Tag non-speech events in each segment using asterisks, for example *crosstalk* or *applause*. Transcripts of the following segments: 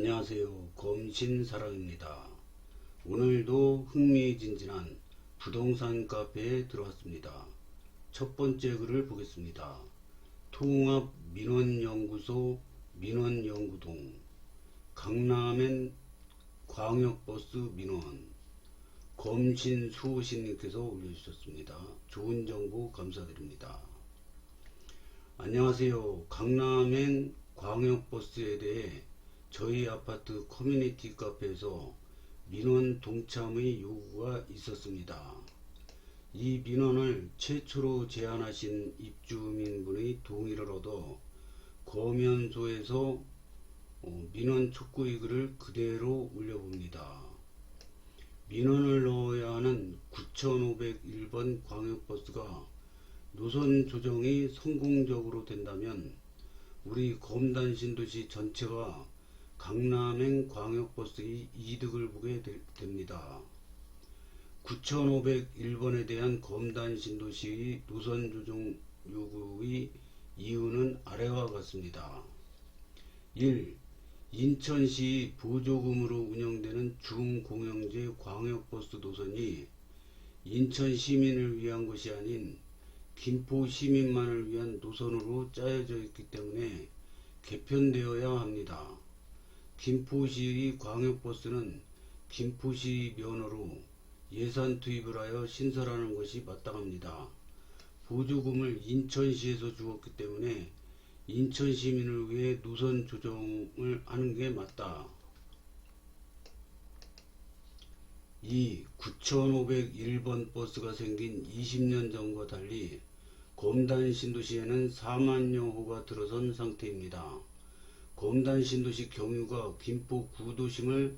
안녕하세요. 검신사랑입니다. 오늘도 흥미진진한 부동산 카페에 들어왔습니다. 첫 번째 글을 보겠습니다. 통합 민원연구소 민원연구동 강남엔 광역버스 민원 검신수호신님께서 올려주셨습니다. 좋은 정보 감사드립니다. 안녕하세요. 강남행 광역버스에 대해 저희 아파트 커뮤니티 카페에서 민원 동참의 요구가 있었습니다. 이 민원을 최초로 제안하신 입주민분의 동의를 얻어 검연소에서 어, 민원 촉구의 글을 그대로 올려봅니다. 민원을 넣어야 하는 9501번 광역버스가 노선 조정이 성공적으로 된다면 우리 검단 신도시 전체가 강남행 광역버스의 이득을 보게 되- 됩니다. 9501번에 대한 검단 신도시의 노선 조정 요구의 이유는 아래와 같습니다. 1. 인천시 보조금으로 운영되는 중공영제 광역버스 노선이 인천 시민을 위한 것이 아닌 김포 시민만을 위한 노선으로 짜여져 있기 때문에 개편되어야 합니다. 김포시의 광역버스는 김포시 면허로 예산 투입을 하여 신설하는 것이 마땅합니다. 보조금을 인천시에서 주었기 때문에 인천 시민을 위해 노선 조정을 하는 게 맞다. 2. 9501번 버스가 생긴 20년 전과 달리 검단 신도시에는 4만여 호가 들어선 상태입니다. 검단 신도시 경유가 김포 구도심을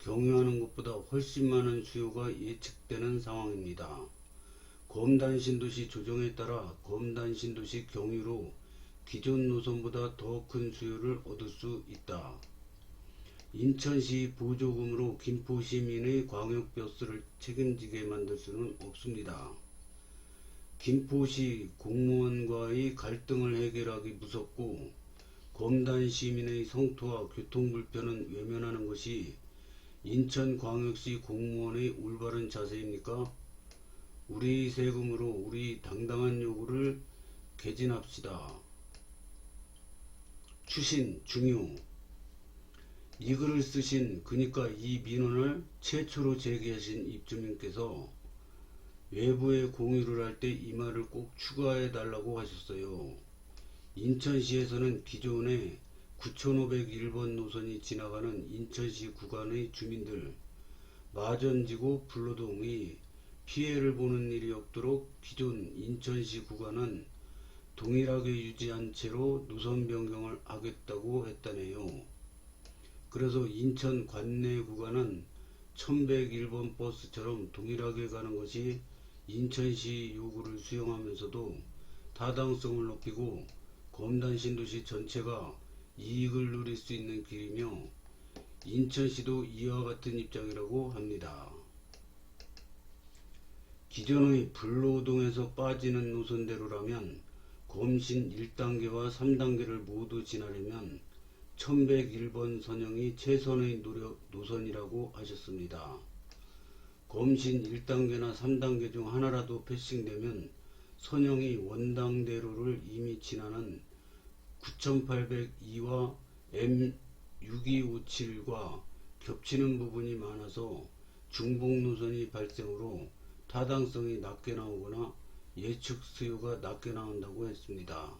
경유하는 것보다 훨씬 많은 수요가 예측되는 상황입니다. 검단 신도시 조정에 따라 검단 신도시 경유로 기존 노선보다 더 큰 수요를 얻을 수 있다. 인천시 보조금으로 김포 시민의 광역버스를 책임지게 만들 수는 없습니다. 김포시 공무원과의 갈등을 해결하기 무섭고 검단 시민의 성토와 교통 불편은 외면하는 것이 인천광역시 공무원의 올바른 자세입니까? 우리 세금으로 우리 당당한 요구를 개진합시다. 추신 중요 이 글을 쓰신 그니까 이 민원을 최초로 제기하신 입주민께서 외부에 공유를 할 때 이 말을 꼭 추가해 달라고 하셨어요. 인천시에서는 기존에 9501번 노선이 지나가는 인천시 구간의 주민들 마전지구 불로동이 피해를 보는 일이 없도록 기존 인천시 구간은 동일하게 유지한 채로 노선 변경을 하겠다고 했다네요. 그래서 인천 관내 구간은 1101번 버스처럼 동일하게 가는 것이 인천시 요구를 수용하면서도 타당성을 높이고 검단 신도시 전체가 이익을 누릴 수 있는 길이며 인천시도 이와 같은 입장이라고 합니다. 기존의 불로동에서 빠지는 노선대로라면 검신 1단계와 3단계를 모두 지나려면 1101번 선형이 최선의 노력, 노선이라고 하셨습니다. 검신 1단계나 3단계 중 하나라도 패싱되면 선형이 원당대로를 이미 지나는 9802와 M6257과 겹치는 부분이 많아서 중복 노선이 발생으로 타당성이 낮게 나오거나 예측 수요가 낮게 나온다고 했습니다.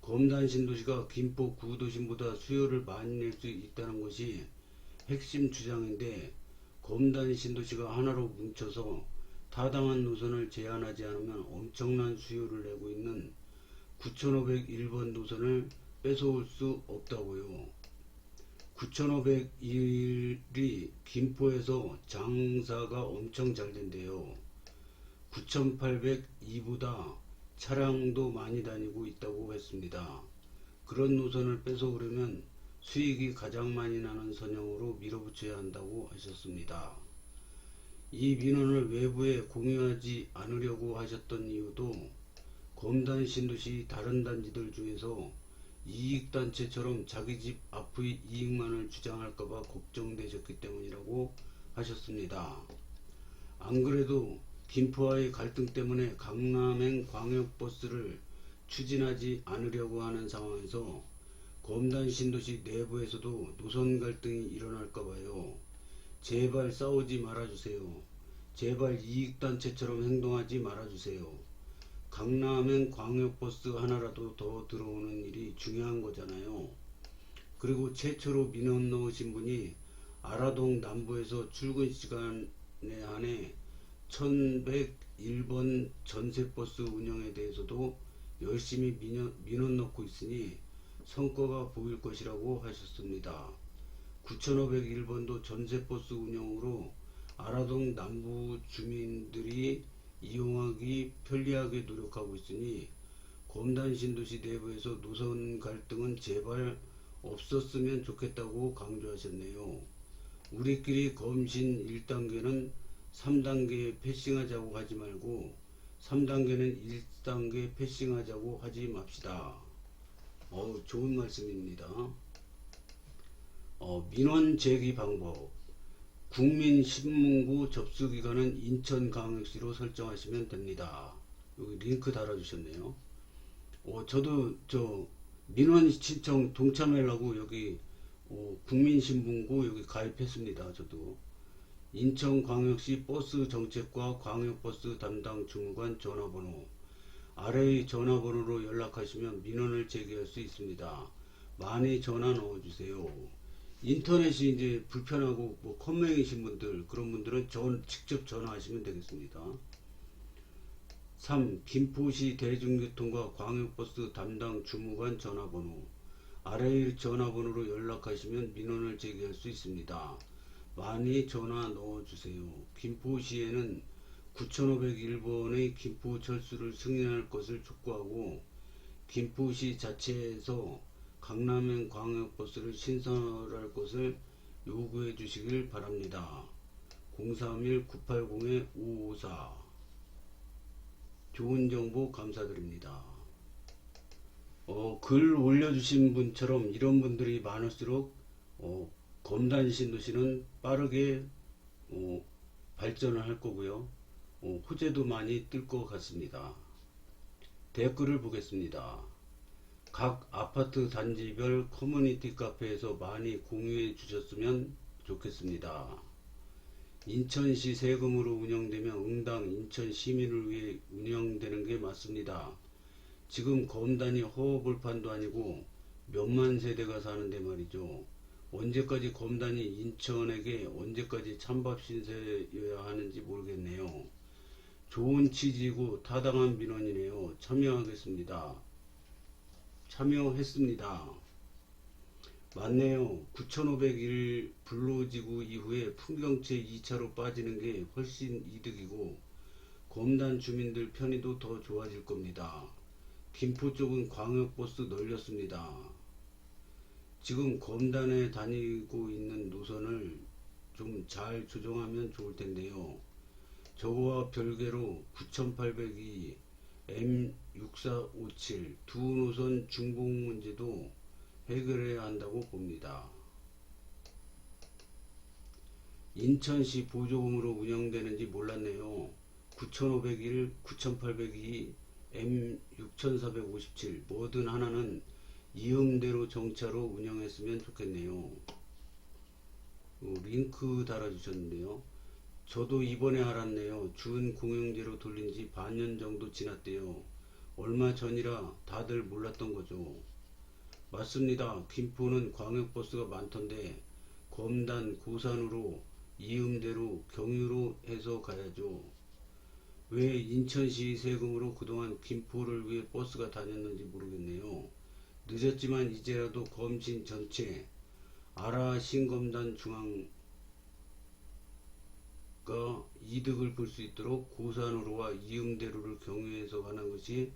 검단 신도시가 김포 구도심보다 수요를 많이 낼 수 있다는 것이 핵심 주장인데 검단 신도시가 하나로 뭉쳐서 타당한 노선을 제한하지 않으면 엄청난 수요를 내고 있는 9501번 노선을 뺏어올 수 없다고요. 9501이 김포에서 장사가 엄청 잘 된대요. 9802보다 차량도 많이 다니고 있다고 했습니다. 그런 노선을 뺏어오려면 수익이 가장 많이 나는 선형으로 밀어붙여야 한다고 하셨습니다. 이 민원을 외부에 공유하지 않으려고 하셨던 이유도 검단 신도시 다른 단지들 중에서 이익단체처럼 자기 집 앞의 이익만을 주장할까봐 걱정되셨기 때문이라고 하셨습니다. 안 그래도 김포와의 갈등 때문에 강남행 광역버스를 추진하지 않으려고 하는 상황에서 검단 신도시 내부에서도 노선 갈등이 일어날까 봐요. 제발 싸우지 말아주세요. 제발 이익단체처럼 행동하지 말아주세요. 강남행 광역버스 하나라도 더 들어오는 일이 중요한 거잖아요. 그리고 최초로 민원 넣으신 분이 아라동 남부에서 출근 시간에 한해 1101번 전세버스 운영에 대해서도 열심히 민원, 민원 넣고 있으니 성과가 보일 것이라고 하셨습니다. 9501번도 전세버스 운영으로 아라동 남부 주민들이 이용하기 편리하게 노력하고 있으니 검단 신도시 내부에서 노선 갈등은 제발 없었으면 좋겠다고 강조하셨네요. 우리끼리 검신 1단계는 3단계에 패싱하자고 하지 말고 3단계는 1단계 패싱하자고 하지 맙시다. 어, 좋은 말씀입니다. 어, 민원 제기 방법. 국민신문고 접수기간은 인천광역시로 설정하시면 됩니다. 여기 링크 달아주셨네요. 어, 저도 저 민원 신청 동참하려고 여기 어, 국민신문고 여기 가입했습니다. 저도 인천광역시 버스 정책과 광역버스 담당 주무관 전화번호 아래의 전화번호로 연락하시면 민원을 제기할 수 있습니다. 많이 전화 넣어주세요. 인터넷이 이제 불편하고 뭐 컴맹이신 분들 그런 분들은 전 직접 전화하시면 되겠습니다. 3. 김포시 대중교통과 광역버스 담당 주무관 전화번호 아래의 전화번호로 연락하시면 민원을 제기할 수 있습니다. 많이 전화 넣어주세요. 김포시에는 9501번의 김포철수를 승인할 것을 촉구하고 김포시 자체에서 강남행 광역버스를 신설할 것을 요구해 주시길 바랍니다. 031-980-5554 좋은 정보 감사드립니다. 어, 글 올려주신 분처럼 이런 분들이 많을수록 어, 검단 신도시는 빠르게 어, 발전을 할 거고요. 어, 호재도 많이 뜰 것 같습니다. 댓글을 보겠습니다. 각 아파트 단지별 커뮤니티 카페에서 많이 공유해 주셨으면 좋겠습니다. 인천시 세금으로 운영되며 응당 인천 시민을 위해 운영되는 게 맞습니다. 지금 검단이 허허벌판도 아니고 몇만 세대가 사는데 말이죠. 언제까지 검단이 인천에게 언제까지 찬밥 신세여야 하는지 모르겠네요. 좋은 취지고 타당한 민원이네요. 참여하겠습니다. 참여했습니다. 맞네요. 9501 불로지구 이후에 풍경채 2차로 빠지는 게 훨씬 이득이고 검단 주민들 편의도 더 좋아질 겁니다. 김포 쪽은 광역버스 널렸습니다. 지금 검단에 다니고 있는 노선을 좀 잘 조정하면 좋을 텐데요. 저거와 별개로 9802 M6457 두 노선 중복 문제도 해결해야 한다고 봅니다. 인천시 보조금으로 운영되는지 몰랐네요. 9501, 9802, M6457 뭐든 하나는 이음대로 정차로 운영했으면 좋겠네요. 어, 링크 달아주셨는데요. 저도 이번에 알았네요. 준 공영제로 돌린 지 반년 정도 지났대요. 얼마 전이라 다들 몰랐던 거죠. 맞습니다. 김포는 광역버스가 많던데 검단 고산으로 이음대로 경유로 해서 가야죠. 왜 인천시 세금으로 그동안 김포를 위해 버스가 다녔는지 모르겠네요. 늦었지만 이제라도 검신 전체 아라 신검단 중앙 가 이득을 볼 수 있도록 고산으로와 이음대로를 경유해서 가는 것이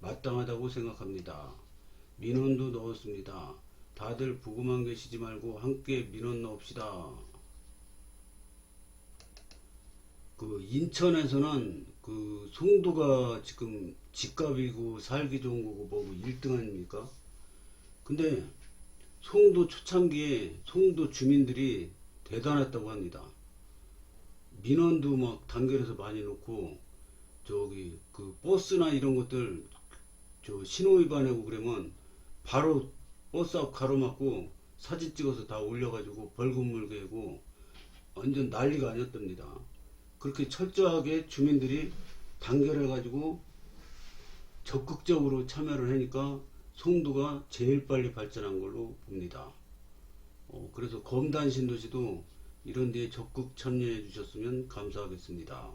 마땅하다고 생각합니다. 민원도 넣었습니다. 다들 보고만 계시지 말고 함께 민원 넣읍시다. 그 인천에서는 그 송도가 지금 집값이고 살기 좋은 거고 뭐고 1등 아닙니까? 근데 송도 초창기에 송도 주민들이 대단했다고 합니다. 민원도 막 단결해서 많이 놓고 저기 그 버스나 이런 것들 저 신호 위반하고 그러면 바로 버스 앞 가로막고 사진 찍어서 다 올려가지고 벌금 물게 하고 완전 난리가 아니었답니다. 그렇게 철저하게 주민들이 단결해가지고 적극적으로 참여를 하니까 송도가 제일 빨리 발전한 걸로 봅니다. 어, 그래서 검단 신도시도 이런 데에 적극 참여해 주셨으면 감사하겠습니다.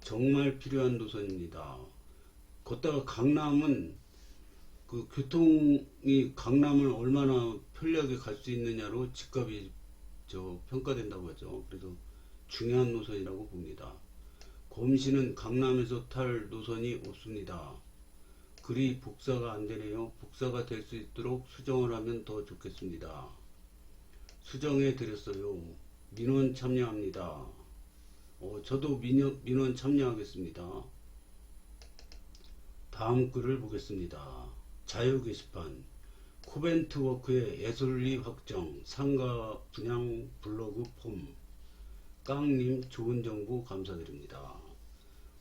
정말 필요한 노선입니다. 걷다가 강남은 그 교통이 강남을 얼마나 편리하게 갈 수 있느냐로 집값이 저 평가된다고 하죠. 그래서 중요한 노선이라고 봅니다. 곰시는 강남에서 탈 노선이 없습니다. 글이 복사가 안 되네요. 복사가 될 수 있도록 수정을 하면 더 좋겠습니다. 수정해 드렸어요. 민원 참여합니다. 어, 저도 민원, 민원 참여하겠습니다. 다음 글을 보겠습니다. 자유 게시판 코벤트워크의 예술리 확정 상가 분양 블로그 폼 깡님 좋은 정보 감사드립니다.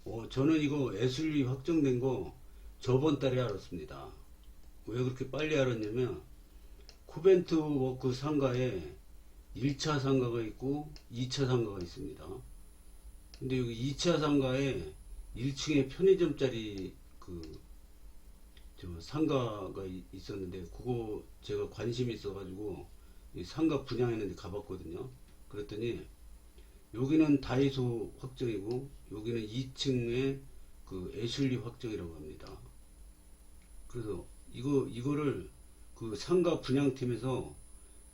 어, 저는 이거 예술리 확정된 거 저번 달에 알았습니다. 왜 그렇게 빨리 알았냐면 코벤트 워크 상가에 1차 상가가 있고 2차 상가가 있습니다. 근데 여기 2차 상가에 1층에 편의점짜리 그, 저 상가가 이- 있었는데, 그거 제가 관심이 있어가지고, 이 상가 분양했는데 가봤거든요. 그랬더니, 여기는 다이소 확정이고, 여기는 2층에 그 애슐리 확정이라고 합니다. 그래서 이거, 이거를 그 상가 분양팀에서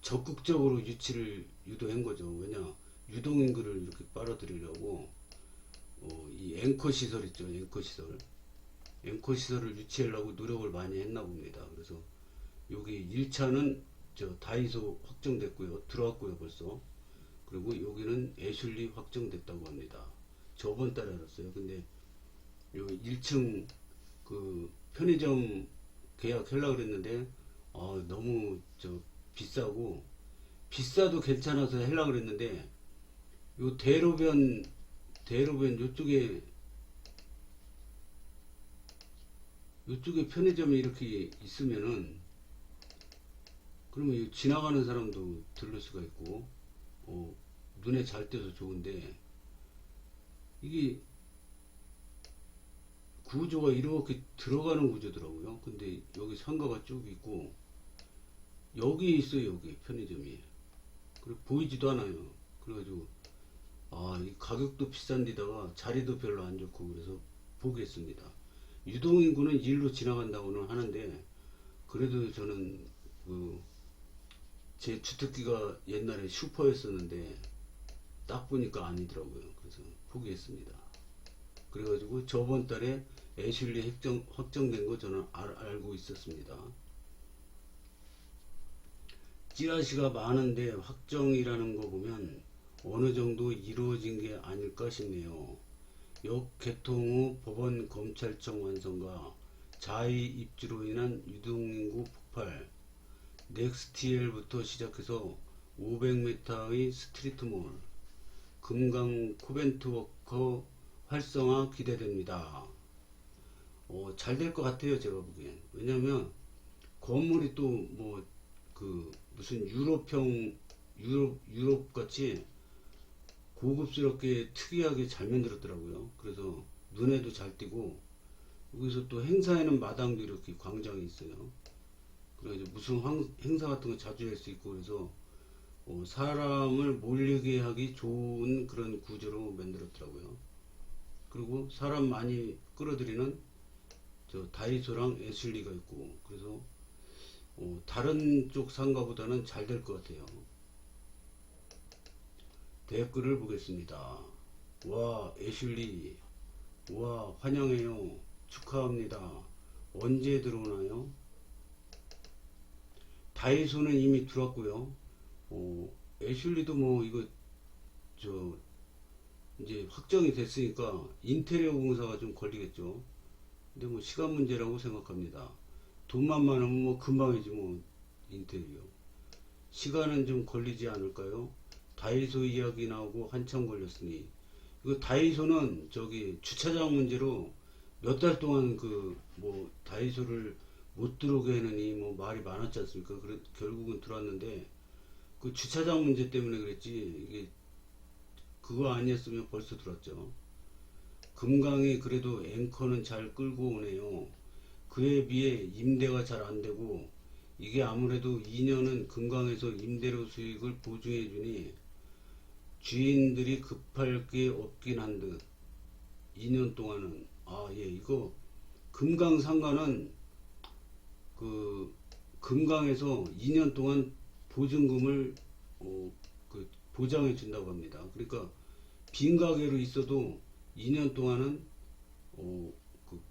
적극적으로 유치를 유도한 거죠. 왜냐, 유동인구를 이렇게 빨아들이려고, 어, 이 앵커 시설 있죠. 앵커 시설. 앵커 시설을 유치하려고 노력을 많이 했나 봅니다. 그래서 여기 1차는 저 다이소 확정됐고요. 들어왔고요, 벌써. 그리고 여기는 애슐리 확정됐다고 합니다. 저번 달에 알았어요. 근데 여기 1층 그 편의점 계약하려고 그랬는데 아, 너무 저 비싸고 비싸도 괜찮아서 하려고 그랬는데 요 대로변 대로변 요쪽에 이쪽에 편의점이 이렇게 있으면은 그러면 이 지나가는 사람도 들를 수가 있고 어, 눈에 잘 띄어서 좋은데 이게 구조가 이렇게 들어가는 구조더라고요. 근데 여기 상가가 쭉 있고 여기 있어요. 여기 편의점이. 그리고 보이지도 않아요. 그래가지고 아, 이 가격도 비싼 데다가 자리도 별로 안 좋고 그래서 포기했습니다. 유동인구는 일로 지나간다고는 하는데 그래도 저는 그 제 주특기가 옛날에 슈퍼였었는데 딱 보니까 아니더라고요. 그래서 포기했습니다. 그래가지고 저번 달에 애슐리 확정, 확정된 거 저는 알, 알고 있었습니다. 찌라시가 많은데 확정이라는 거 보면 어느 정도 이루어진 게 아닐까 싶네요. 역 개통 후 법원 검찰청 완성과 자의 입주로 인한 유동인구 폭발, 넥스티엘부터 시작해서 500m의 스트리트몰, 금강 코벤트워커 활성화 기대됩니다. 어, 잘 될 것 같아요, 제가 보기엔. 왜냐면, 건물이 또, 뭐, 그, 무슨 유럽형, 유럽, 유럽 같이 고급스럽게 특이하게 잘 만들었더라고요. 그래서 눈에도 잘 띄고, 여기서 또 행사에는 마당도 이렇게 광장이 있어요. 그래가지고 무슨 황- 행사 같은 거 자주 할 수 있고, 그래서, 어, 사람을 몰리게 하기 좋은 그런 구조로 만들었더라고요. 그리고 사람 많이 끌어들이는 저 다이소랑 애슐리가 있고 그래서 어, 다른 쪽 상가보다는 잘 될 것 같아요. 댓글을 보겠습니다. 와 애슐리 와 환영해요 축하합니다. 언제 들어오나요? 다이소는 이미 들어왔고요. 어, 애슐리도 뭐 이거 저 이제 확정이 됐으니까 인테리어 공사가 좀 걸리겠죠. 근데 뭐 시간 문제라고 생각합니다. 돈만 많으면 뭐 금방이지 뭐 인테리어. 시간은 좀 걸리지 않을까요? 다이소 이야기 나오고 한참 걸렸으니 이거 다이소는 저기 주차장 문제로 몇 달 동안 그 뭐 다이소를 못 들어오게 해느니 뭐 말이 많았지 않습니까? 그래 결국은 들어왔는데 그 주차장 문제 때문에 그랬지 이게 그거 아니었으면 벌써 들어왔죠. 금강이 그래도 앵커는 잘 끌고 오네요. 그에 비해 임대가 잘 안 되고 이게 아무래도 2년은 금강에서 임대료 수익을 보증해 주니 주인들이 급할 게 없긴 한 듯 2년 동안은 아 예 이거 금강 상가는 그 금강에서 2년 동안 보증금을 어, 그 보장해 준다고 합니다. 그러니까 빈 가게로 있어도 2년 동안은 어, 그,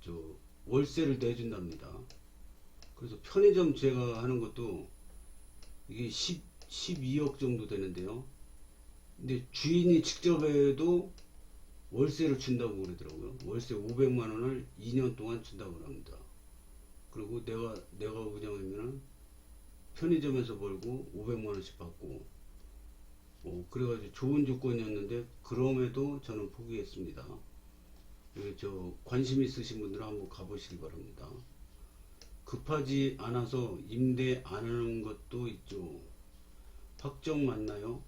저 월세를 내준답니다. 그래서 편의점 제가 하는 것도 이게 10, 12억 정도 되는데요. 근데 주인이 직접 해도 월세를 준다고 그러더라고요. 월세 500만 원을 2년 동안 준다고 합니다. 그리고 내가 내가 운영하면은 편의점에서 벌고 500만 원씩 받고 어, 그래가지고 좋은 조건이었는데 그럼에도 저는 포기했습니다. 예, 저 관심 있으신 분들은 한번 가보시기 바랍니다. 급하지 않아서 임대 안 하는 것도 있죠. 확정 맞나요?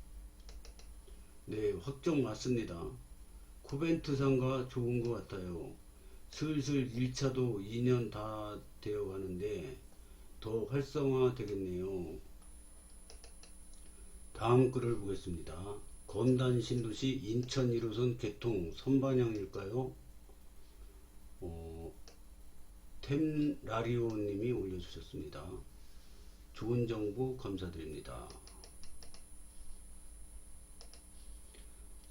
네, 확정 맞습니다. 코벤트 상가 좋은 것 같아요. 슬슬 1차도 2년 다 되어 가는데 더 활성화 되겠네요. 다음 글을 보겠습니다. 건단 신도시 인천 1호선 개통 선반영일까요? 어, 템라리오 님이 올려주셨습니다. 좋은 정보 감사드립니다.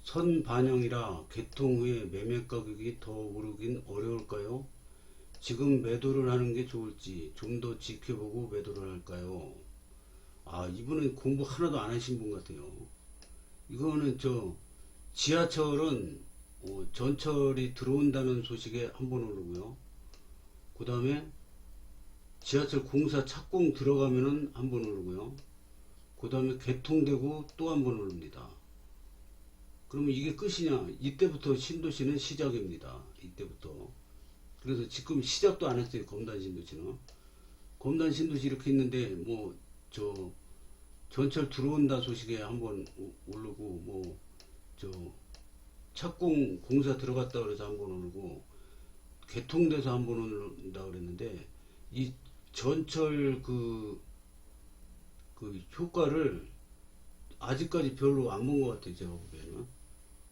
선 반영이라 개통 후에 매매 가격이 더 오르긴 어려울까요? 지금 매도를 하는 게 좋을지 좀 더 지켜보고 매도를 할까요? 아, 이분은 공부 하나도 안 하신 분 같아요. 이거는 저 지하철은 어, 전철이 들어온다는 소식에 한 번 오르고요. 그 다음에 지하철 공사 착공 들어가면은 한 번 오르고요. 그 다음에 개통되고 또 한 번 오릅니다. 그러면 이게 끝이냐? 이때부터 신도시는 시작입니다. 이때부터. 그래서 지금 시작도 안 했어요. 검단 신도시는. 검단 신도시 이렇게 있는데 뭐 저 전철 들어온다 소식에 한번 오르고 뭐 저 착공 공사 들어갔다 그래서 한 번 오르고 개통돼서 한번 오른다 그랬는데 이 전철 그, 그 효과를 아직까지 별로 안 본 것 같아요. 제가 보기에는.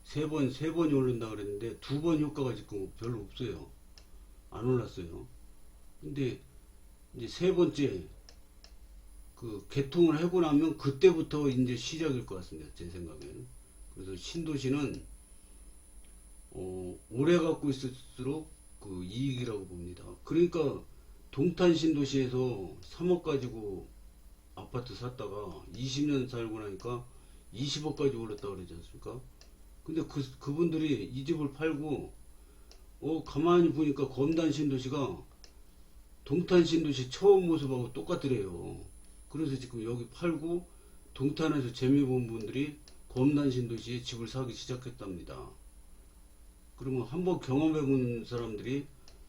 세 번, 세 번이 오른다 그랬는데 두 번 효과가 지금 별로 없어요. 안 올랐어요. 근데 이제 세 번째 그 개통을 하고 나면 그때부터 이제 시작일 것 같습니다. 제 생각에는. 그래서 신도시는 어, 오래 갖고 있을수록 그 이익이라고 봅니다. 그러니까 동탄 신도시에서 3억 가지고 아파트 샀다가 20년 살고 나니까 20억까지 올랐다 그러지 않습니까? 근데 그, 그분들이 이 집을 팔고, 어, 가만히 보니까 검단 신도시가 동탄 신도시 처음 모습하고 똑같더래요. 그래서 지금 여기 팔고, 동탄에서 재미 본 분들이 검단 신도시에 집을 사기 시작했답니다. 그러면 한번 경험해 본 사람들이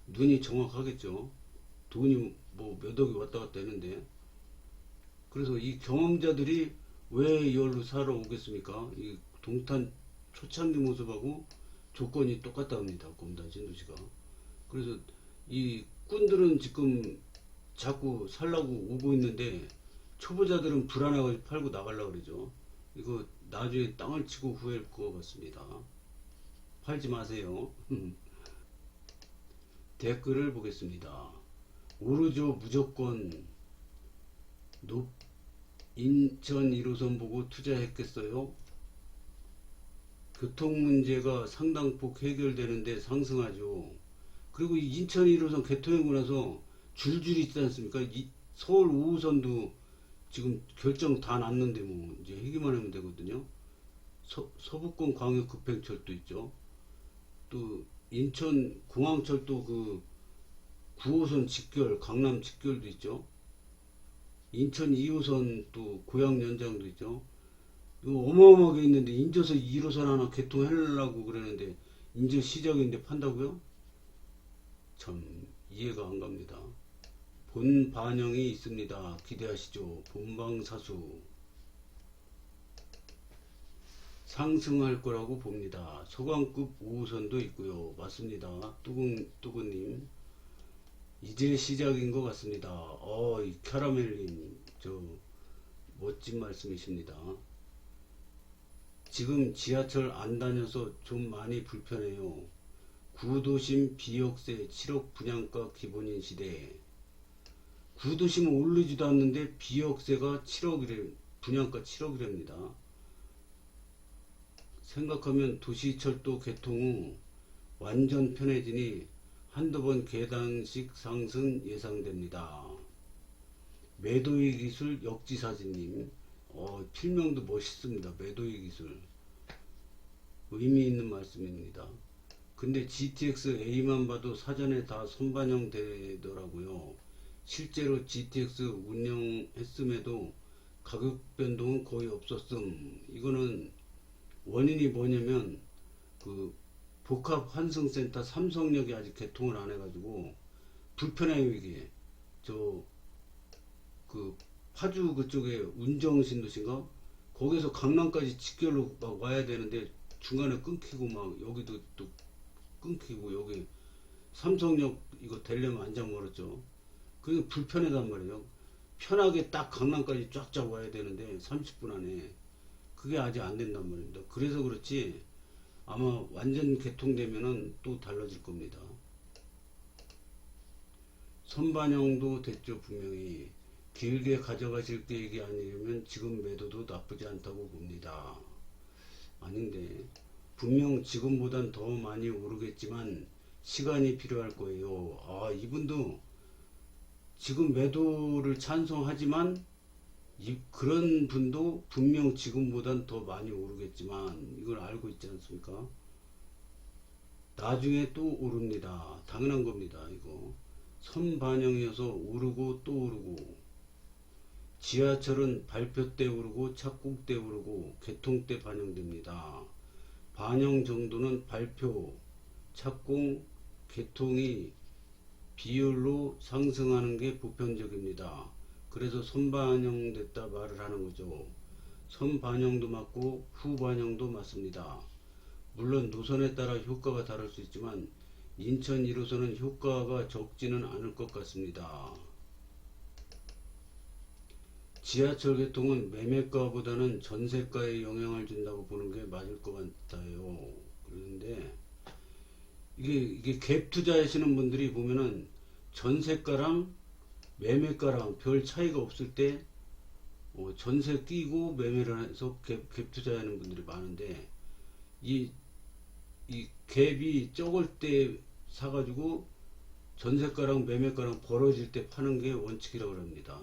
눈이 정확하겠죠. 돈이 뭐 몇 억이 왔다 갔다 했는데. 그래서 이 경험자들이 왜 여기로 살아 오겠습니까? 이 동탄 초창기 모습하고 조건이 똑같다 합니다. 검단 신도시가. 그래서 이 꾼들은 지금 자꾸 살라고 오고 있는데 초보자들은 불안해가지고 팔고 나가려고 그러죠. 이거 나중에 땅을 치고 후회할 것 같습니다. 팔지 마세요. 댓글을 보겠습니다. 오르죠 무조건 높 인천 1호선 보고 투자했겠어요? 교통 문제가 상당폭 해결되는데 상승하죠. 그리고 이 인천 1호선 개통하고 나서 줄줄이 있지 않습니까? 이 서울 5호선도 지금 결정 다 났는데 뭐 이제 해기만 하면 되거든요. 서, 서북권 광역 급행철도 있죠. 또 인천 공항철도 그 9호선 직결, 강남 직결도 있죠. 인천 2호선 또 고양 연장도 있죠. 이거 어마어마하게 있는데 인저서 1호선 하나 개통하려고 그러는데 인제 시작인데 판다고요? 참 이해가 안 갑니다. 본 반영이 있습니다. 기대하시죠. 본방사수 상승할 거라고 봅니다. 소강급 5호선도 있고요. 맞습니다. 뚜근 뚜근님 이제 시작인 것 같습니다. 어, 이 캐러멜님 저 멋진 말씀이십니다. 지금 지하철 안 다녀서 좀 많이 불편해요. 구도심 비역세 7억 분양가 기본인 시대. 구도심은 오르지도 않는데 비역세가 7억이래, 분양가 7억이랍니다. 생각하면 도시철도 개통 후 완전 편해지니 한두 번 계단식 상승 예상됩니다. 매도의 기술 역지사진님, 어, 필명도 멋있습니다. 매도의 기술. 의미 있는 말씀입니다. 근데 GTX A만 봐도 사전에 다 선반영 되더라고요. 실제로 GTX 운영했음에도 가격 변동은 거의 없었음. 이거는 원인이 뭐냐면 그 복합 환승센터 삼성역이 아직 개통을 안 해가지고 불편해요 이게. 저그 파주 그쪽에 운정신도신가? 거기서 강남까지 직결로 막 와야 되는데 중간에 끊기고 막 여기도 또 끊기고 여기 삼성역 이거 되려면 안장 멀었죠. 그게 불편하단 말이에요. 편하게 딱 강남까지 쫙쫙 와야 되는데 30분 안에 그게 아직 안 된단 말입니다 그래서 그렇지 아마 완전 개통되면은 또 달라질 겁니다. 선반영도 됐죠, 분명히. 길게 가져가실 계획이 아니라면 지금 매도도 나쁘지 않다고 봅니다. 아닌데, 분명 지금보단 더 많이 오르겠지만 시간이 필요할 거예요. 아, 이분도 지금 매도를 찬성하지만 이, 그런 분도 분명 지금보단 더 많이 오르겠지만 이걸 알고 있지 않습니까? 나중에 또 오릅니다. 당연한 겁니다. 이거 선반영이어서 오르고 또 오르고 지하철은 발표 때 오르고 착공 때 오르고 개통 때 반영됩니다. 반영 정도는 발표, 착공, 개통이 비율로 상승하는 게 보편적입니다. 그래서 선반영됐다 말을 하는 거죠. 선반영도 맞고 후반영도 맞습니다. 물론 노선에 따라 효과가 다를 수 있지만 인천 1호선은 효과가 적지는 않을 것 같습니다. 지하철 개통은 매매가보다는 전세가에 영향을 준다고 보는 게 맞을 것 같아요. 그런데 이게 이게 갭 투자하시는 분들이 보면은 전세가랑 매매가랑 별 차이가 없을 때 어, 전세 끼고 매매를 해서 갭, 갭 투자하는 분들이 많은데 이, 이 갭이 적을 때 사가지고 전세가랑 매매가랑 벌어질 때 파는 게 원칙이라고 합니다.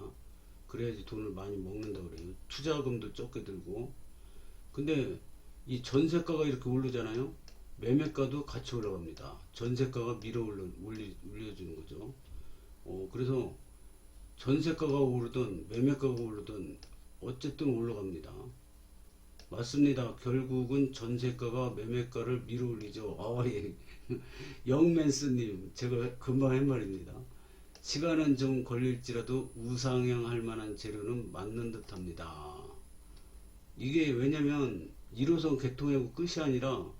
그래야지 돈을 많이 먹는다 그래요. 투자금도 적게 들고. 근데 이 전세가가 이렇게 오르잖아요. 매매가도 같이 올라갑니다. 전세가가 밀어 올려, 올려주는 거죠. 어, 그래서 전세가가 오르든 매매가가 오르든 어쨌든 올라갑니다. 맞습니다. 결국은 전세가가 매매가를 밀어 올리죠. 아, 예. *laughs* 영맨스님, 제가 금방 한 말입니다. 시간은 좀 걸릴지라도 우상향 할 만한 재료는 맞는 듯 합니다. 이게 왜냐면 1호선 개통하고 끝이 아니라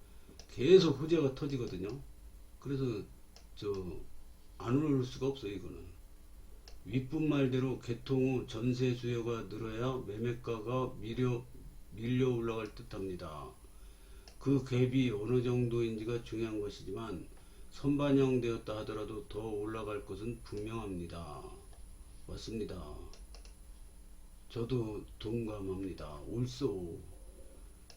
계속 호재가 터지거든요. 그래서 저 안 오를 수가 없어요, 이거는. 윗분 말대로 개통 후 전세 수요가 늘어야 매매가가 밀려, 밀려 올라갈 듯 합니다. 그 갭이 어느 정도인지가 중요한 것이지만 선반영 되었다 하더라도 더 올라갈 것은 분명합니다. 맞습니다. 저도 동감합니다. 올소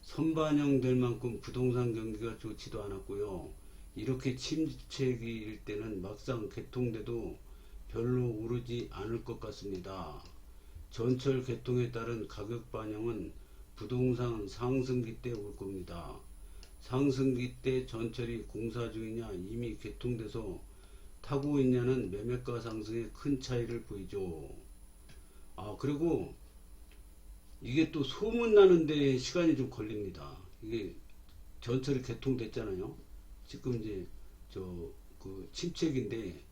선반영 될 만큼 부동산 경기가 좋지도 않았고요. 이렇게 침체기일 때는 막상 개통돼도 별로 오르지 않을 것 같습니다. 전철 개통에 따른 가격 반영은 부동산 상승기 때 올 겁니다. 상승기 때 전철이 공사 중이냐 이미 개통돼서 타고 있냐는 매매가 상승에 큰 차이를 보이죠. 아, 그리고 이게 또 소문나는데 시간이 좀 걸립니다. 이게 전철이 개통됐잖아요. 지금 이제 저 그 침체기인데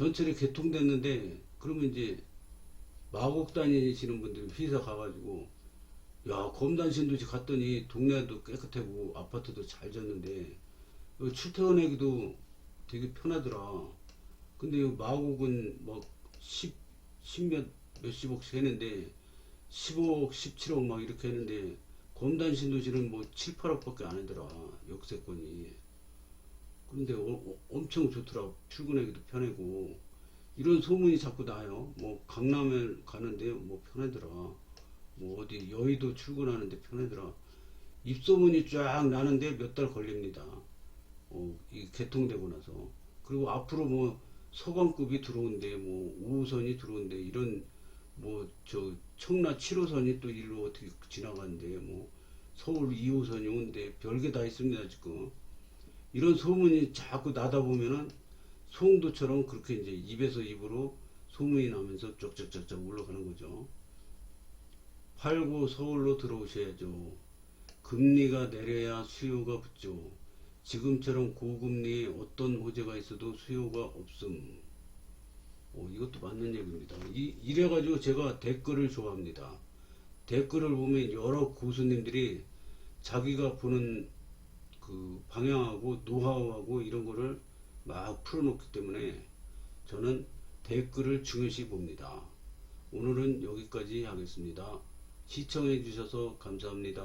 전철이 개통됐는데 그러면 이제 마곡 다니시는 분들이 회사 가가지고 야 검단 신도시 갔더니 동네도 깨끗하고 아파트도 잘 졌는데 여기 출퇴근하기도 되게 편하더라. 근데 이 마곡은 막 10, 10몇 몇십억씩 했는데 15억, 17억 막 이렇게 했는데 검단 신도시는 뭐 7, 8억밖에 안 하더라. 역세권이. 근데 어- 어- 엄청 좋더라. 출근하기도 편하고. 이런 소문이 자꾸 나요. 뭐 강남에 가는데 뭐 편하더라. 뭐 어디 여의도 출근하는데 편하더라. 입소문이 쫙 나는데 몇 달 걸립니다. 어, 이 개통되고 나서. 그리고 앞으로 뭐 서강급이 들어온대, 뭐 5호선이 들어온대, 이런 뭐 저 청라 7호선이 또 일로 어떻게 지나가는데, 뭐 서울 2호선이 온대, 별게 다 있습니다, 지금. 이런 소문이 자꾸 나다 보면은 송도처럼 그렇게 이제 입에서 입으로 소문이 나면서 쩍쩍쩍쩍 올라가는 거죠. 팔고 서울로 들어오셔야죠. 금리가 내려야 수요가 붙죠. 지금처럼 고금리에 어떤 호재가 있어도 수요가 없음. 어, 이것도 맞는 얘기입니다. 이, 이래가지고 제가 댓글을 좋아합니다. 댓글을 보면 여러 고수님들이 자기가 보는 그 방향하고 노하우하고 이런 거를 막 풀어놓기 때문에 저는 댓글을 중요시 봅니다. 오늘은 여기까지 하겠습니다. 시청해 주셔서 감사합니다.